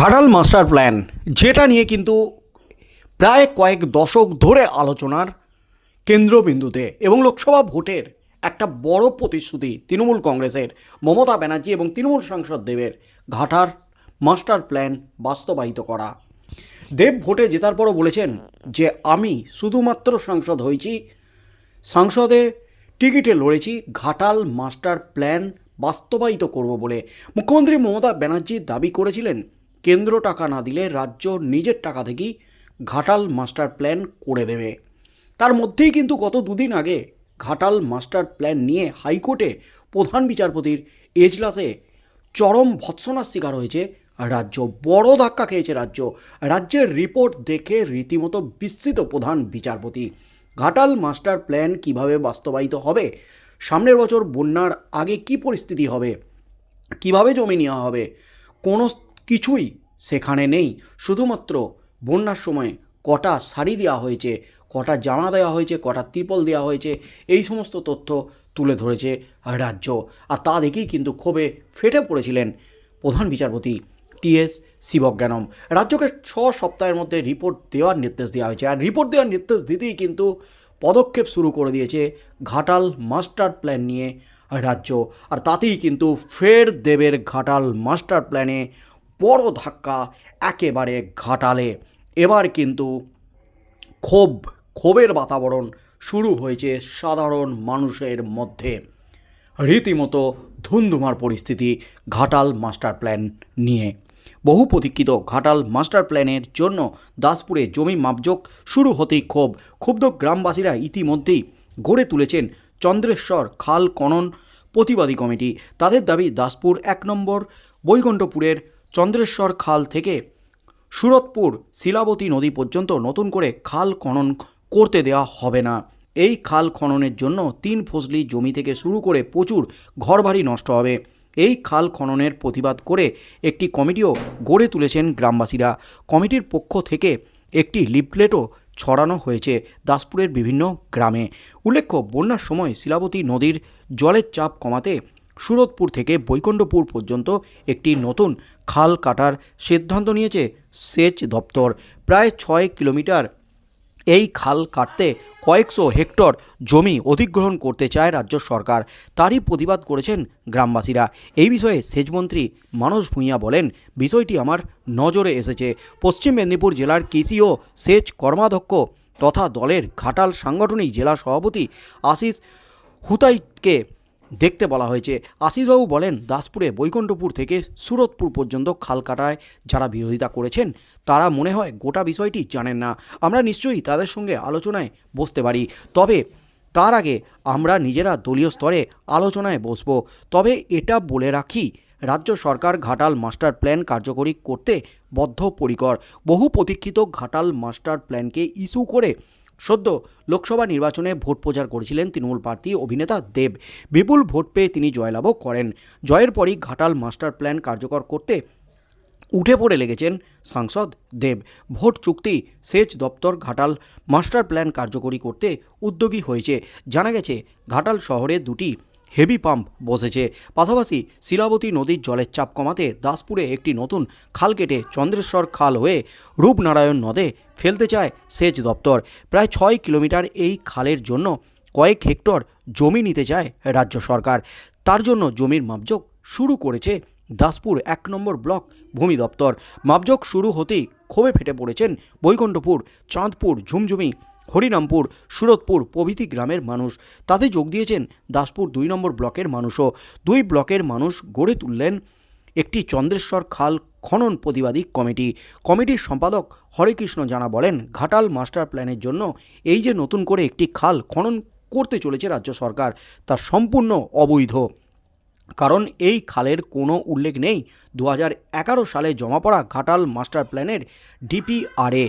Ghatal master plan, যেটা নিয়ে কিন্তু প্রায় কয়েক দশক ধরে আলোচনার কেন্দ্রবিন্দুতে এবং লোকসভা ভোটের একটা বড় প্রতিশ্রুতি তৃণমূল কংগ্রেসের মমতা ব্যানার্জি এবং তৃণমূল সাংসদ দেবের ঘাটার মাস্টার প্ল্যান বাস্তবায়িত করা। দেব ভোটে জেতার পরও বলেছেন যে, আমি শুধুমাত্র সাংসদ হয়েছি, সাংসদের টিকিটে লড়েছি, ঘাটাল মাস্টার প্ল্যান বাস্তবায়িত করব বলে মুখ্যমন্ত্রী মমতা ব্যানার্জি দাবি করেছিলেন। কেন্দ্র টাকা না দিলে রাজ্য নিজের টাকা থেকেই ঘাটাল মাস্টার প্ল্যান করে দেবে। তার মধ্যেই কিন্তু গত দুদিন আগে ঘাটাল মাস্টার প্ল্যান নিয়ে হাইকোর্টে প্রধান বিচারপতির এজলাসে চরম ভৎসনার শিকার হয়েছে রাজ্য। বড় ধাক্কা খেয়েছে রাজ্য। রাজ্যের রিপোর্ট দেখে রীতিমতো বিস্তৃত প্রধান বিচারপতি। ঘাটাল মাস্টার প্ল্যান কীভাবে বাস্তবায়িত হবে? সামনের বছর বন্যার আগে কি পরিস্থিতি হবে? কীভাবে জমি নেওয়া হবে? কোনো কিছুই সেখানে নেই। শুধুমাত্র বন্যার সময় কটা শাড়ি দেওয়া হয়েছে, কটা জামা দেওয়া হয়েছে, কটা ত্রিপল দেওয়া হয়েছে, এই সমস্ত তথ্য তুলে ধরেছে রাজ্য। আর তা দেখেই কিন্তু ক্ষোভে ফেটে পড়েছিলেন প্রধান বিচারপতি টিএস শিবজ্ঞানম। রাজ্যকে ছ সপ্তাহের মধ্যে রিপোর্ট দেওয়ার নির্দেশ দেওয়া হয়েছে। আর রিপোর্ট দেওয়ার নির্দেশ দিতেই কিন্তু পদক্ষেপ শুরু করে দিয়েছে ঘাটাল মাস্টার প্ল্যান নিয়ে রাজ্য। আর তাতেই কিন্তু ফের দেবের ঘাটাল মাস্টার প্ল্যানে বড় ধাক্কা একেবারে ঘাটালে। এবার কিন্তু ক্ষোভ, ক্ষোভের বাতাবরণ শুরু হয়েছে সাধারণ মানুষের মধ্যে। রীতিমতো ধুমধুমার পরিস্থিতি ঘাটাল মাস্টার প্ল্যান নিয়ে। বহু প্রতীক্ষিত ঘাটাল মাস্টার প্ল্যানের জন্য দাসপুরে জমি মাপজোক শুরু হতেই ক্ষোভ। ক্ষুব্ধ গ্রামবাসীরা ইতিমধ্যেই গড়ে তুলেছেন চন্দ্রেশ্বর খাল খনন প্রতিবাদী কমিটি। তাদের দাবি, দাসপুর এক নম্বর বৈকুণ্ঠপুরের চন্দ্রেশ্বর খাল থেকে সুরতপুর শিলাবতী নদী পর্যন্ত নতুন করে খাল খনন করতে দেওয়া হবে না। এই খাল খননের জন্য তিন ফসলি জমি থেকে শুরু করে প্রচুর ঘরবাড়ি নষ্ট হবে। এই খাল খননের প্রতিবাদ করে একটি কমিটিও গড়ে তুলেছেন গ্রামবাসীরা। কমিটির পক্ষ থেকে একটি লিফলেটও ছড়ানো হয়েছে দাসপুরের বিভিন্ন গ্রামে। উল্লেখ্য, বন্যার সময় শিলাবতী নদীর জলের চাপ কমাতে সুরতপুর থেকে বৈকুণ্ঠপুর পর্যন্ত একটি নতুন খাল কাটার সিদ্ধান্ত নিয়েছে সেচ দপ্তর। প্রায় ছয় কিলোমিটার এই খাল কাটতে কয়েকশো হেক্টর জমি অধিগ্রহণ করতে চায় রাজ্য সরকার। তারই প্রতিবাদ করেছেন গ্রামবাসীরা। এই বিষয়ে সেচমন্ত্রী মানস ভূঁইয়া বলেন, বিষয়টি আমার নজরে এসেছে। পশ্চিম মেদিনীপুর জেলার কৃষি ও সেচ কর্মাধ্যক্ষ তথা দলের ঘাটাল সাংগঠনিক জেলা সভাপতি আশিস হুতাইকে দেখতে বলা হয়েছে। আশিসবাবু বলেন, দাসপুরে বৈকুণ্ঠপুর থেকে সুরতপুর পর্যন্ত খাল কাটায় যারা বিরোধিতা করেছেন, তারা মনে হয় গোটা বিষয়টি জানেন না। আমরা নিশ্চয়ই তাদের সঙ্গে আলোচনায় বসতে পারি। তবে তার আগে আমরা নিজেরা দলীয় স্তরে আলোচনায় বসব। তবে এটা বলে রাখি, রাজ্য সরকার ঘাটাল মাস্টার প্ল্যান কার্যকরী করতে বদ্ধপরিকর। বহু প্রতীক্ষিত ঘাটাল মাস্টার প্ল্যানকে ইস্যু করে সদ্য লোকসভা নির্বাচনে ভোট প্রচার করেছিলেন তৃণমূল প্রার্থী অভিনেতা দেব। বিপুল ভোট পেয়ে তিনি জয়লাভও করেন। জয়ের পরই ঘাটাল মাস্টার প্ল্যান কার্যকর করতে উঠে পড়ে লেগেছেন সাংসদ দেব। ভোট চুক্তি সেচ দপ্তর ঘাটাল মাস্টার প্ল্যান কার্যকরী করতে উদ্যোগী হয়েছে। জানা গেছে, ঘাটাল শহরে দুটি হেভি পাম্প বসেছে। পাশাপাশি শিলাবতী নদীর জলের চাপ কমাতে দাসপুরে একটি নতুন খাল কেটে চন্দ্রেশ্বর খাল হয়ে রূপনারায়ণ নদে ফেলতে চায় সেচ দপ্তর। প্রায় ছয় কিলোমিটার এই খালের জন্য কয়েক হেক্টর জমি নিতে চায় রাজ্য সরকার। তার জন্য জমির মাপজোক শুরু করেছে দাসপুর এক নম্বর ব্লক ভূমি দপ্তর। মাপজোক শুরু হতেই ক্ষোভে ফেটে পড়েছেন বৈকুণ্ঠপুর, চাঁদপুর ঝুমঝুমি হরিনামপুর সুরতপুর প্রভৃতি গ্রামের মানুষ। তাতে যোগ দিয়েছেন দাসপুর দুই নম্বর ব্লকের মানুষও। দুই ব্লকের মানুষ গড়ে তুললেন একটি চন্দ্রেশ্বর খাল খনন প্রতিবাদী কমিটি। কমিটির সম্পাদক হরেকৃষ্ণ জানা বলেন, ঘাটাল মাস্টার প্ল্যানের জন্য এই যে নতুন করে একটি খাল খনন করতে চলেছে রাজ্য সরকার, তা সম্পূর্ণ অবৈধ। কারণ এই খালের কোনো উল্লেখ নেই দু সালে জমা পড়া ঘাটাল মাস্টার প্ল্যানের ডিপিআরএ।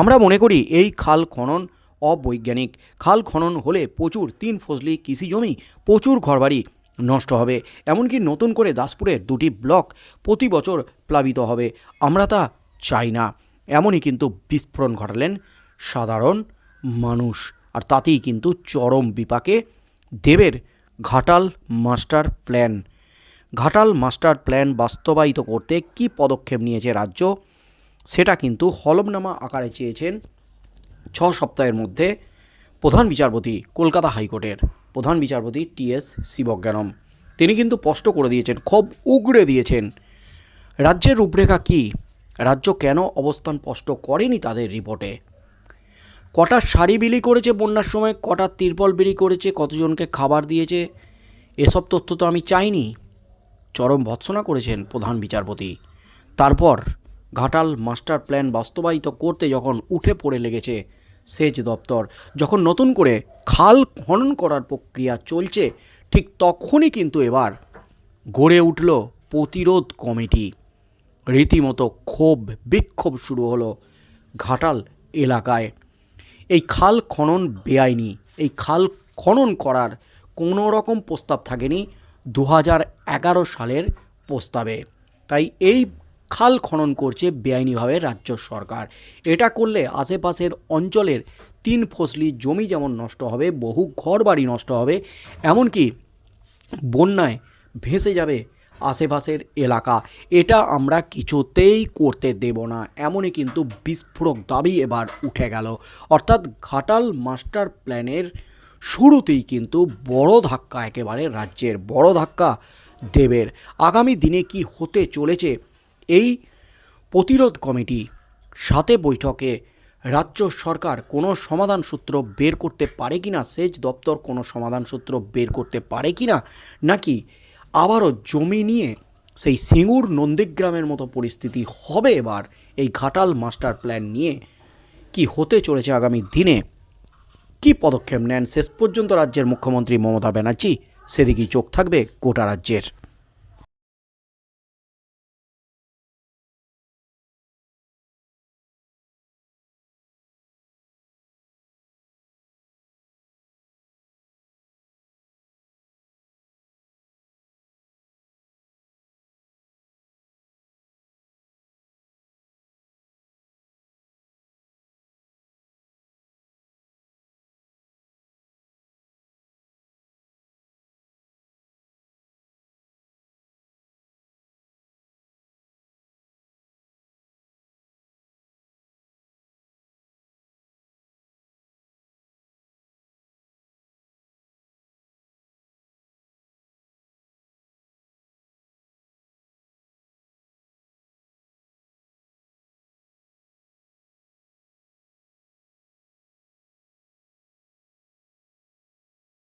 আমরা মনে করি এই খাল খনন অবৈজ্ঞানিক। খাল খনন হলে প্রচুর তিন ফসলি কৃষি জমি, প্রচুর ঘরবাড়ি নষ্ট হবে। এমনকি নতুন করে দাসপুরের দুটি ব্লক প্রতি বছর প্লাবিত হবে। আমরা তা চাই না। এমনই কিন্তু বিস্ফোরণ ঘটালেন সাধারণ মানুষ। আর তাতেই কিন্তু চরম বিপাকে দেবের Ghatal master plan. Ghatal master plan বাস্তবায়িত করতে কী পদক্ষেপ নিয়েছে রাজ্য, সেটা কিন্তু হলফনামা আকারে চেয়েছেন ছ সপ্তাহের মধ্যে প্রধান বিচারপতি কলকাতা হাইকোর্টের প্রধান বিচারপতি টি টিএস শিবজ্ঞানম। তিনি কিন্তু স্পষ্ট করে দিয়েছেন, খুব উগড়ে দিয়েছেন, রাজ্যের রূপরেখা কী? রাজ্য কেন অবস্থান স্পষ্ট করেনি তাদের রিপোর্টে? কটা শাড়ি বিলি করেছে বন্যার সময়, কটা তিরপল বিলি করেছে, কতজনকে খাবার দিয়েছে, এসব তথ্য তো আমি চাইনি, চরম ভৎসনা করেছেন প্রধান বিচারপতি। তারপর ঘাটাল মাস্টার প্ল্যান বাস্তবায়িত করতে যখন উঠে পড়ে লেগেছে সেচ দপ্তর। যখন নতুন করে খাল খনন করার প্রক্রিয়া চলছে, ঠিক তখনই কিন্তু এবার গড়ে উঠল প্রতিরোধ কমিটি। রীতিমতো ক্ষোভ, বিক্ষোভ শুরু হলো ঘাটাল এলাকায়। এই খাল খনন বেআইনি। এই খাল খনন করার কোনো রকম প্রস্তাব থাকেনি দু সালের প্রস্তাবে। তাই এই খাল খনন করছে বেআইনিভাবে রাজ্য সরকার। এটা করলে আশেপাশের অঞ্চলের তিন ফসলি জমি যেমন নষ্ট হবে, বহু ঘরবাড়ি নষ্ট হবে, এমনকি বন্যায় ভেসে যাবে আশেপাশের এলাকা। এটা আমরা কিছুতেই করতে দেব না, এমনই কিন্তু বিস্ফোরক দাবি এবার উঠে গেল। অর্থাৎ ঘাটাল মাস্টার প্ল্যানের শুরুতেই কিন্তু বড় ধাক্কা একেবারে রাজ্যের বড় ধাক্কা দেবের। আগামী দিনে কি হতে চলেছে এই প্রতিরোধ কমিটি সাথে বৈঠকে রাজ্য সরকার কোনো সমাধান সূত্র বের করতে পারে কি না সেচ দপ্তর কোনো সমাধান সূত্র বের করতে পারে কি না নাকি আবারও জমি নিয়ে সেই সিঙ্গুর নন্দীগ্রামের মতো পরিস্থিতি হবে এবার, এই ঘাটাল মাস্টার প্ল্যান নিয়ে কি হতে চলেছে আগামী দিনে? কি পদক্ষেপ নেন? শেষ পর্যন্ত রাজ্যের মুখ্যমন্ত্রী মমতা ব্যানার্জি, সেদিকেই চোখ থাকবে গোটা রাজ্যের।